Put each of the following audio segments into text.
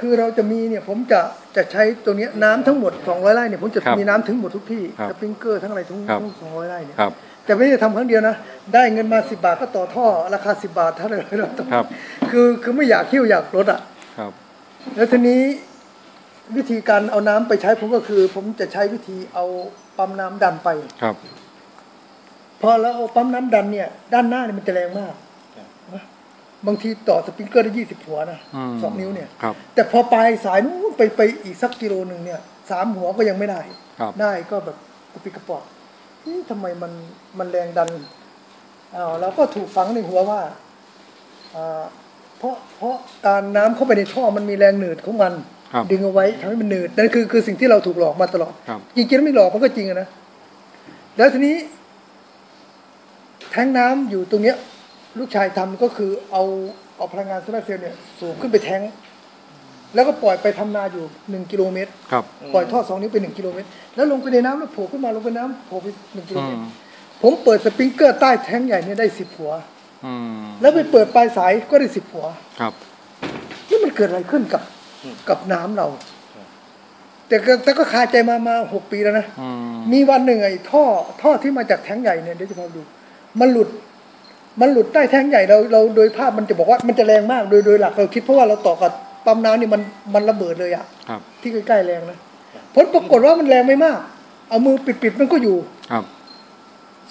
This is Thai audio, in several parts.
คือเราจะมีเนี่ยผมจะจะใช้ตัวเนี้ยน้ำทั้งหมด200ไร่เนี่ยผมจะครับมีน้ำถึงหมดทุกที่ครับสปริงเกอร์ทั้งอะไรทั้งครับทั้ง200ไร่เนี่ยครับแต่ไม่ได้ทำครั้งเดียวนะ ได้เงินมา10บาทก็ต่อท่อ ราคา10บาทเท่าไหร่เราต้องครับคือคือไม่อยากเที่ยวอยากลดอะครับแล้วทีนี้วิธีการเอาน้ำไปใช้ผมก็คือ ผมจะใช้วิธีเอาปั๊มน้ำดันไปครับ พอเราเอาปั๊มน้ำดันเนี่ย ด้านหน้าเนี่ยมันจะแรงมากนะ บางทีต่อสปริงเกอร์ได้ยี่สิบหัวนะอืมสองนิ้วเนี่ยครับแต่พอปลายสายนู้นไปไปอีกสักกิโลหนึ่งเนี่ยสามหัวก็ยังไม่ได้ครับได้ก็แบบกระปิกระปอกนี่ทำไมมันมันแรงดันอ้าวเราก็ถูกฝังในหัวว่าอ่าเพราะเพราะการน้ำเข้าไปในท่อมันมีแรงหนืดของมันครับดึงเอาไว้ทำให้มันหนืดนั่นคือคือสิ่งที่เราถูกหลอกมาตลอดครับจริงๆแล้วไม่หลอกมันก็จริงอะนะแล้วทีนี้ แทงน้ำอยู่ตรงเนี้ย ลูกชายทำก็คือเอาเอาพลังงานโซลาร์เซลล์เนี่ยสูบขึ้นไปแทงแล้วก็ปล่อยไปทำนาอยู่หนึ่งกิโลเมตรครับปล่อยท่อสองนิ้วไปหนึ่งกิโลเมตร แล้วลงไปในน้ำแล้วโผล่ขึ้นมาลงไปน้ำโผล่ไปหนึ่งกิโลอืเมตรมผมเปิดสปริงเกอร์ใต้แทงใหญ่เนี่ยได้สิบหัวอืมแล้วไปเปิดปลายสายก็ได้สิบหัวครับนี่มันเกิดอะไรขึ้นกับกับน้ำเรา แต่ก็แต่ก็คาใจมามาหกปีแล้วนะอืมมีวันหนึ่งไอ้ท่อท่อที่มาจากแทงใหญ่เนี่ยเดี๋ยวจะพาดู มันหลุด มันหลุดใต้แทงใหญ่เราเราโดยภาพมันจะบอกว่ามันจะแรงมากโดยโดยหลักเราคิดเพราะว่าเราต่อกับปั๊มน้ำนี่มันมันระเบิดเลยอะครับที่ใกล้ๆแรงนะผลปรากฏว่ามันแรงไม่มาก เอามือปิดๆมันก็อยู่ครับ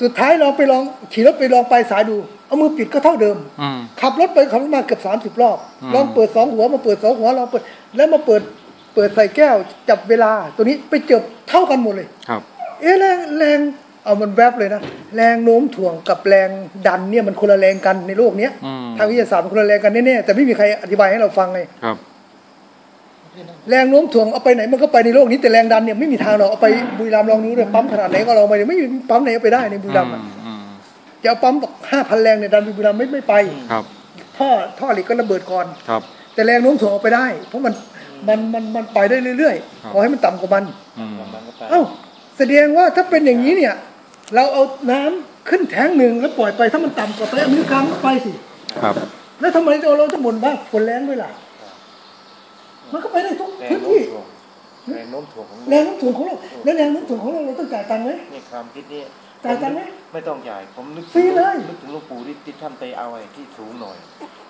สุดท้ายลองไปลองขี่รถไปลองปลายสายดู เอามือปิดก็เท่าเดิมอืมขับรถไปขับรถมาเกือบสามสิบรอบอืมลองเปิดสองหัวมาเปิดสองหัวลองเปิด แล้วมาเปิดเปิดใส่แก้วจับเวลา ตัวนี้ไปเจบเท่ากันหมดเลยครับ เอ๊ะแรงแรง เอามันแวบเลยนะ แรงโน้มถ่วงกับแรงดันเนี่ยมันคนละแรงกันในโลกเนี้ยอืมทางวิทยาศาสตร์มันคนละแรงกันแน่ๆแต่ไม่มีใครอธิบายให้เราฟังไงครับ แรงโน้มถ่วงเอาไปไหนมันก็ไปในโลกนี้แต่แรงดันเนี่ยไม่มีทางหรอกเอาไปบุรีรัมย์ลองดูเลยปั๊มขนาดไหนก็ลองไปเดี๋ยวไม่มีปั๊มไหนเอาไปได้ในบุรีรัมย์อะอืมจะเอาปั๊มบอกห้าพันแรงเนี่ยดันไปบุรีรัมย์ไม่ไม่ไปครับท่อท่อเหล็กก็ระเบิดก่อนครับ แต่แรงโน้มถ่วงเอาไปได้ เพราะมันมันมันมันไปได้เรื่อยครับๆขอให้มันต่ำกว่ามันอืมมันก็ไปเอ้าแสดงว่าถ้าเป็นอย่างนี้เนี่ย เราเอาน้ำขึ้นแทงหนึ่งแล้วปล่อยไปถ้ามันต่ำกว่าไปอเมริกามันก็ไปสิครับ แล้วทำไมเราเราต้องบ่นว่าฝนแรงด้วยล่ะมันก็ไปได้ทุกแรงพื้นโน้มที่ถ่วงแรงโน้มถ่วงของแรงโน้ำถ่วงของเราแล้วแรงโน้ำถ่วงของเราเราต้องจ่ายตังค์ไหมนี่ความคิดนี่จ่ายตังค์ไหมไม่ต้องจ่ายผมนึกฟรีเลยนึกถึงหลูกปู่ที่ที่ท่านไปเอาไอ้ที่สูงหน่อย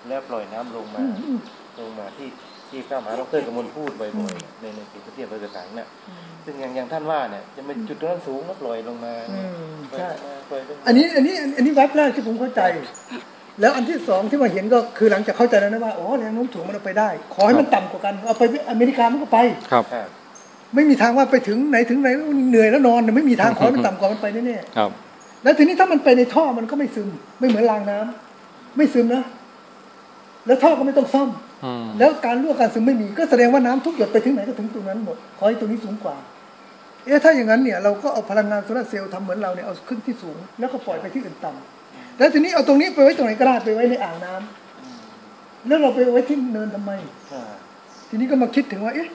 แล้วปล่อยน้ำลงมาอืมอืมลงมาที่ ที่ข้ามหาดรกมลพูดบ่อยๆในในสิ่งที่เทียบเรือสังน่ะซึ่งอย่างอย่างท่านว่าเนี่ยจะเป็นจุดตรงนั้นสูงแล้วปล่อยลงมาอืมปล่อยใช่ลงมาปล่อยลงมาอันนี้อันนี้อันนี้วัดแรกที่ผมเข้าใจ แล้วอันที่สองที่มาเห็นก็คือหลังจากเข้าใจแล้วนะว่าอ๋อแรงโน้มถ่วงมันเอาไปได้ ขอให้มันต่ำกว่ากันเอาไปอเมริกามันก็ไปครับครับไม่มีทางว่าไปถึงไหนถึงไหนแล้วเหนื่อยแล้วนอนเนี่ยไม่มีทางขอให้มันต่ำกว่ามันไปแน่ๆครับ แล้วทีนี้ถ้ามันไปในท่อมันก็ไม่ซึม ไม่เหมือนรางน้ำไม่ซึมนะแล้วท่อก็ไม่ต้องซ่อมอืม แล้วการรั่วการซึมไม่มีก็แสดงว่าน้ำทุกหยดไปถึงไหนก็ถึงตรงนั้นหมดขอให้ตรงนี้สูงกว่า เอ๊ะถ้าอย่างนั้นเนี่ยเราก็เอาพลังงานโซลาร์เซลล์ทำเหมือนเราเนี่ยเอาขึ้นที่สูง แล้วก็ปล่อยไปที่อื่นต่ำแล้วทีนี้เอาตรงนี้ไปไว้ตรงไหนก็ได้ไปไว้ในอ่างน้ำแล้วเราไปไว้ที่เนินทำไมอ่าทีนี้ก็มาคิดถึงว่าเอ๊ะ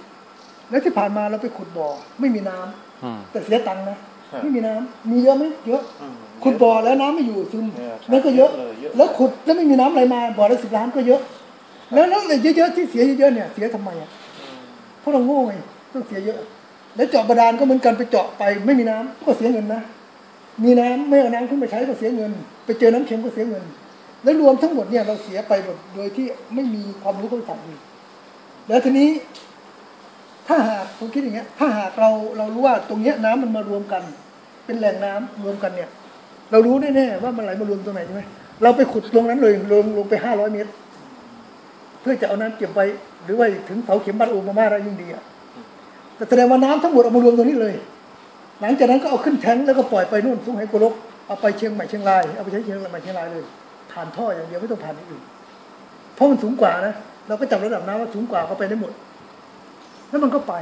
แล้วที่ผ่านมาเราไปขุดบ่อไม่มีน้ำอืมแต่เสียตังค์นะไม่มีน้ำมีเยอะไหมเยอะอืมขุดบ่อแล้วน้ำไม่อยู่ซึมเออนั่นก็เยอะเยอะเลยเยอะ แล้วขุดแล้วไม่มีน้ำไหลมาบ่อละสิบล้านก็เยอะ แล้วแล้วเยเยอะๆที่เสียเยอะๆเนี่ยเสียทำไมอะเพราะเราโง่ไงต้องเสียเยอะ แล้วเจาะบาดาลก็เหมือนกันไปเจาะไปไม่มีน้ำก็เสียเงินนะมีน้ำไม่เอาน้ำขึ้นมาใช้ก็เสียเงิน ไปเจอน้ำเค็มก็เสียเงิน แล้วรวมทั้งหมดเนี่ยเราเสียไปแบบโดยที่ไม่มีความรู้เขาทำเลยแล้วทีนี้ ถ้าหากผมคิดอย่างเงี้ย ถ้าหากเราเรารู้ว่าตรงเนี้ยน้ำมันมารวมกัน เป็นแหล่งน้ำรวมกันเนี่ย เรารู้แน่ๆว่ามันไหลมารวมตรงไหนใช่ไหมเราไปขุดตรงนั้นเลยลงลงไปห้าร้อยเมตร พื่อจะเอาน้ำเก็บไว้ หรือว่าถึงเสาเข็มบ้านโอมาม่าได้ยิ่งดีอะแต่แสดงว่าน้ำทั้งหมดเอามารวมตรงนี้เลย หลังจากนั้นก็เอาขึ้นแทงแล้วก็ปล่อยไปนู่นสุงไหโกลกเอาไปเชียงใหม่เชียงรายเอาไปใช้เชียงใหม่เชียงรายเลย ผ่านท่ออย่างเดียวไม่ต้องผ่านอื่นเพราะมันสูงกว่านะเราก็จับระดับน้ำว่าสูงกว่าก็ไปได้หมด แล้วมันก็ไป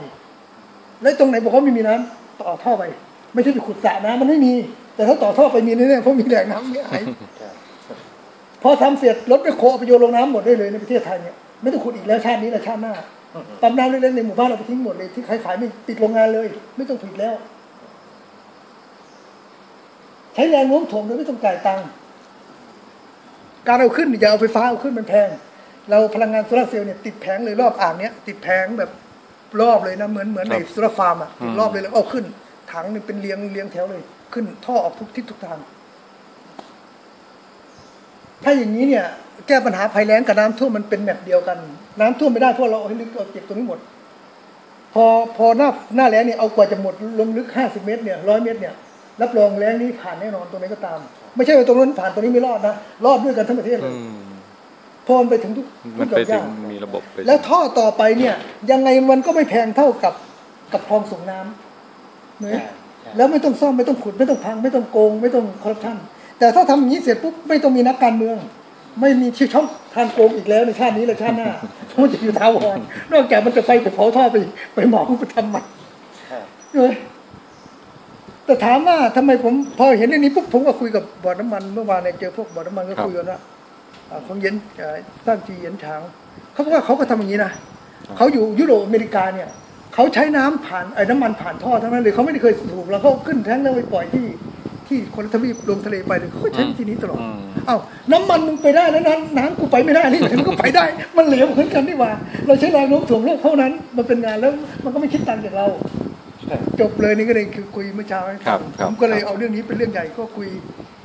แล้วตรงไหนบอกว่าไม่มีน้ำต่อท่อไป ไม่ใช่ไปขุดสระน้ำมันไม่มี แต่ถ้าต่อท่อไปมีแน่ๆเพราะมีแหล่งน้ำเนี่ยไหล พอทำเสร็จรถไปโคเอาไปโยนลงน้ำหมดได้เลยในประเทศไทยเนี่ยไม่ต้องขุดอีกแล้วชาตินี้และชาติหน้าปั๊มน้ำเล็กๆในหมู่บ้านเราไปทิ้งหมดเลยที่ขายขายๆไม่ปิดโรงงานเลย ไม่ต้องผลิตแล้ว ใช้แรงโน้มถ่วงโดยไม่ต้องจ่ายตังค์การเอาขึ้นอย่าเอาไฟฟ้าเอาขึ้นมันแพง เราพลังงานโซลาร์เซลล์เนี่ยติดแผงเลยรอบอ่างเนี้ยติดแผงแบบรอบเลยนะเหมือนเหมือนในโซลาร์ฟาร์มอะติดรอบเลยแล้วเอาขึ้น ถังนี่เป็นเรียงเรียงแถวเลย ขึ้นท่อออกทุกทิศทุกทาง ถ้าอย่างนี้เนี่ยแก้ปัญหาภัยแล้งกับน้ำท่วมมันเป็นแบบเดียวกัน น้ำท่วมไม่ได้เพราะเราเอาให้ลึกเอาเก็บตรงนี้หมด พอพอหน้าหน้าแล้งเนี่ยเอากว่าจะหมดลงลึกห้าสิบเมตรเนี่ยร้อยเมตรเนี่ยรับรองแล้งนี้ผ่านแน่นอนตรงไหนก็ตาม ไม่ใช่ว่าตรงนั้นผ่านตรงนี้ไม่รอดนะรอดด้วยกันทั้งประเทศเลอืยมเพอมันไปถึงทุกมันทุกไปหย่อมถึงย่ามีระบบไปแล้วท่อต่อไปเนี่ย ยังไงมันก็ไม่แพงเท่ากับกับคลองส่งน้ำเนใช่อะใช่แล้วไม่ต้องซ่อมไม่ต้องขุดไม่ต้องพัง ไม่ต้องโกง ไม่ต้องคอร์รัปชัน แต่ถ้าทำอย่างนี้เสร็จปุ๊บไม่ต้องมีนักการเมือง ไม่มีที่ช่องทางโกงอีกแล้วในชาตินี้และชาติหน้ามันจะอยู่ท้าวรนอกจากมันจะไฟไปเผาท่อไปไปหมอกไปทำใหม่ใช่เออแต่ถามว่าทำไมผมพอเห็นเรื่องนี้ปุ๊บผมก็คุยกับบ่อน้ำมันเมื่อวานเนี่ยเจอพวกบ่อน้ำมันก็คุยกันว่าอ่าของเย็นเอ่อตั้งจีเย็นช้างเขาบอกว่าเขาก็ทำอย่างนี้นะเขาอยู่ยุโรปอเมริกาเนี่ยเขาใช้น้ำผ่านไอ้น้ำมันผ่านท่อทั้งนั้นเลยเขาไม่ได้เคยสูบแล้วเขาขึ้นแท้งแล้วไปปล่อยที่ ที่คนละทวีปลงทะเลไปเลยเขาก็ใช้วิธีนี้ตลอดอืมเอ้าน้ำมันมึงไปได้แล้วนั้นน้ำกูไปไม่ได้นี่มันก็ไปได้ มันเหลวเหมือนกันนี่หว่า เราใช้แรงโน้มถ่วงโลกเท่านั้น มันเป็นงานแล้วมันก็ไม่คิดตังค์จากเราใช่จบเลยนี่ก็เลยคือคุยเมื่อเช้าให้ครัฟับงครัผบมก็เลยครับเอาเรื่องนี้เป็นเรื่องใหญ่ก็คุย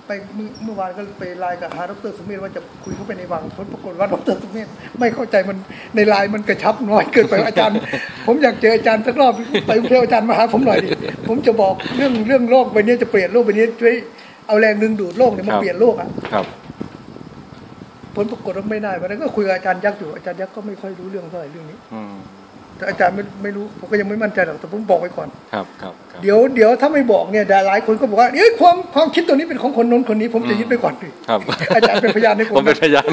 ไปเมื่อเมื่อวานก็ไปไลน์กับหาดรสุเมธว่าจะคุยเข้าไปในวังผลปรากฏว่าดรสุเมธไม่เข้าใจมันในไลน์มันกระชับน้อยเกินไปอาจารย์ ผมอยากเจออาจารย์สักรอบไปกรุงเทพอาจารย์มาหาผมหน่อยดิผมจะบอกเรื่องเรื่องโลกใบนี้จะเปลี่ยนโลกใบนี้ช่วยเอาแรงดึงดูดโลกเนี่ยมาเปลี่ยนโลกอะครับผลปรากฏว่าไม่ได้วันนั้นก็คุยกับอาจารย์ยักษ์อยู่อาจารย์ยักษ์ก็ไม่ค่อยรู้เรื่องเท่าไหร่เรื่องนี้อืม แต่อาจารย์ไม่ไม่รู้ผมก็ยังไม่มั่นใจหรอกแต่ผมบอกไว้ก่อนครับครับครับเดี๋ยวเดี๋ยวถ้าไม่บอกเนี่ยแต่หลายคนก็บอกว่าเอ้ยความความคิดตัวนี้เป็นของคนนู้นคนนี้ ผมจะยึดไปก่อนดิครับอาจารย์เป็นพยานให้ผมผมเป็นพยาน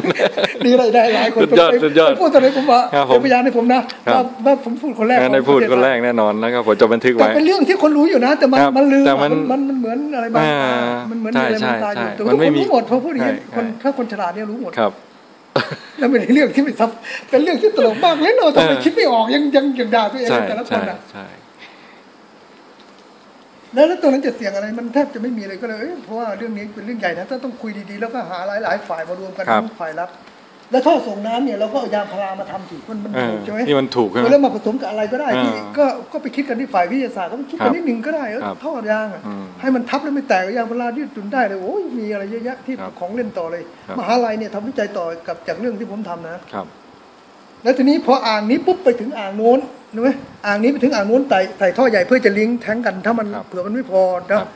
ดีเลยได้หลายคนสุดยอดไปสุดยอดไปพูดตอนนี้ผมว่าครับผมเป็นพยานให้ผมนะครับว่าว่าผมพูดคนแรกงั้นได้ของพูดประเทศคนแรกแน่นอนนะครับผมจะบันทึกแต่ไว้เป็นเรื่องที่คนรู้อยู่นะ แต่มันครับมันลืมแต่มัมันนมันมันเหมือนอะไรบางอ่ามันเหมือนใช่มีอะไรใช่บางตาอยู่ใช่แต่มัว่านไม่คนมีรู้หมดพอพูดอย่างนี้ใช่คนใช่ถ้าคนฉลาดเนี่ยรู้หมดครับ แล้วเป็นเรื่องที่ไม่ซับเป็นเรื่องที่ตลกมากเลยเนาะทำไมเออคิดไม่ออกยังยังยังด่าตัวเองใช่แต่ละคใช่นอะใช่แล้วแล้วตัวนั้นจะเสี่ยงอะไรมันแทบจะไม่มีเลยก็เลยเอ้ยเพราะว่าเรื่องนี้เป็นเรื่องใหญ่นะถ้าต้องคุยดีๆแล้วก็หาหลายๆฝ่ายมารวมกันครับทั้งฝ่ายรับ แล้วท่อส่งน้ำเนี่ยเราก็เอายางพารามาทำถูกมันมันเออถูกใช่ไหมนี่มันถูกใช่ไหมแล้วมาผสมกับอะไรก็ได้ที่อ่าก็ก็ไปคิดกันที่ฝ่ายวิทยาศาสตร์ก็ไปคิดครักันบนิดหนึ่งก็ได้เออครับท่อยางอะอืมให้มันทับแล้วไม่แตกยางพารายืดหยุ่นได้เลยโอ้ยมีอะไรเยอะแยะที่ครับของเล่นต่อเลยครับมหาลัยเนี่ยทำวิจัยต่อกับจากเรื่องที่ผมทำนะครับ แล้วทีนี้พออ่างนี้ปุ๊บไปถึงอ่างโน้นรู้ไหมอ่างนี้ไปถึงอ่างโน้นไต่ไต่ท่อใหญ่เพื่อจะลิงก์แทงกันถ้ามันครับเผื่อมันไม่พอนะครับ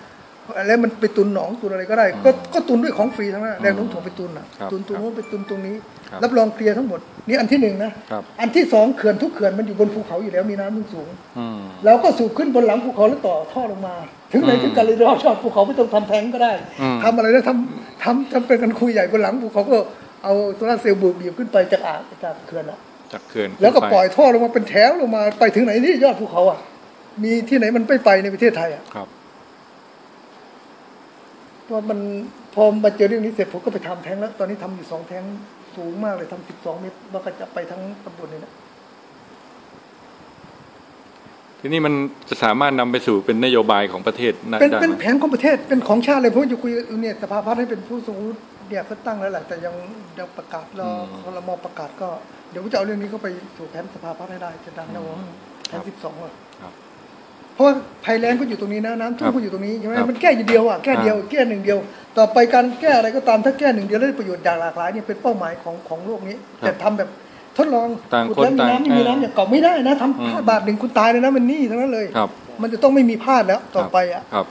แล้วมันไปตุนหนองตุนอะไรก็ได้ ก็ก็ตุนด้วยของฟรีทั้งนั้นแรงโน้มถ่วงไปตุนอะครับตุนตรงโน้นไปตุนตรงนี้ครับรับรองเคลียร์ทั้งหมดนี่อันที่หนึ่งนะครับอันที่สองเขื่อนทุกเขื่อนมันอยู่บนภูเขาอยู่แล้วมีน้ำสูงอืมเราก็สูบขึ้นบนหลังภูเขาแล้วต่อท่อลงมา ถึงไหนอืมถึงกันเลยเราชอบภูเขาไม่ต้องทำแทงก็ได้อืมทำอะไรแล้วทำทำทำเป็นกันคุยใหญ่บนหลังภูเขาก็เอาโซลาร์เซลล์บูบบีบขึ้นไปจากอ่างจากเขื่อนอะจากเขื่อนแล้วก็ขึ้นไปล่อยท่อลงมาเป็นแถวลงมาไปถึงไหนที่ยอดภูเขาอะมีที่ไหนมันไม่ไปในประเทศไทยอะครับเพราะมันพอมาเจอเรื่องนี้เสร็จผมก็ไปทำแท้งแล้ว ตอนนี้ทำอยู่สองแท้งสูงมากเลยทำสิบสองเมตรแล้วก็จะไปทั้งตำบลเลยนะทีนี้มันจะสามารถนำไปสู่เป็นนโยบายของประเทศได้เป็นได้เป็นไหมแผนของประเทศเป็นของชาติเลยเพราะว่าจะคุยเนี่ยสภาพัฒน์ให้เป็นผู้ทรงวุฒิเนี่ยเขาตั้งแล้วแหละแต่ยังยังประกาศรอคอรมอประกาศก็ เดี๋ยวผมจะเอาเรื่องนี้เข้าไปสู่แผนสภาพัฒน์ให้ได้จะดังนะผมแผนสิบสองอะครับ เพราะว่าภัยแล้งก็อยู่ตรงนี้นะน้ำท่วครัมบก็อยู่ตรงนี้ใช่ไหมครับมันแก้อยู่เดียวอะแก้เดียวอ่าแก้หนึ่งเดียว ต่อไปการแก้อะไรก็ตามถ้าแก้หนึ่งเดียวแล้วได้ประโยชน์อย่างหลากหลายเนี่ยเป็นเป้าหมายของของโลกนี้ แต่ทำแบบทดลองต่างขุดคนแล้วมีต่างน้ำไม่มีเออน้ำอย่างเก่าไม่ได้นะอืมทำพลาดบาทหนึ่งคุณตายเลยนะมันหนี่ทั้งนั้นเลยครับมันจะต้องไม่มีพลาดแล้วต่อไปอะครับ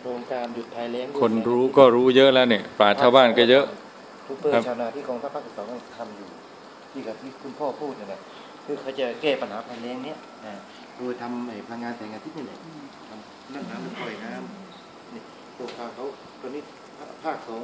โครงการหยุดภัยแล้งด้วยคนรู้ก็รู้เยอะแล้วเนี่ยปราชญ์ชาวบ้านก็เยอะทุกเปอร์ครับชาวนาที่กองทัพภาคที่สองทำอยู่ที่กับที่คุณพ่อพูดเนี่ยนะคือเขาจะแก้ปัญหาภัยแล้งเนี้ยนะ โดยทำไอ้พลังงานแสงอาทิตย์นี่แหละทำนั่งน้ำปล่อยน้ำนี่ตัวภาคเขาตัวนี้ภาคสอง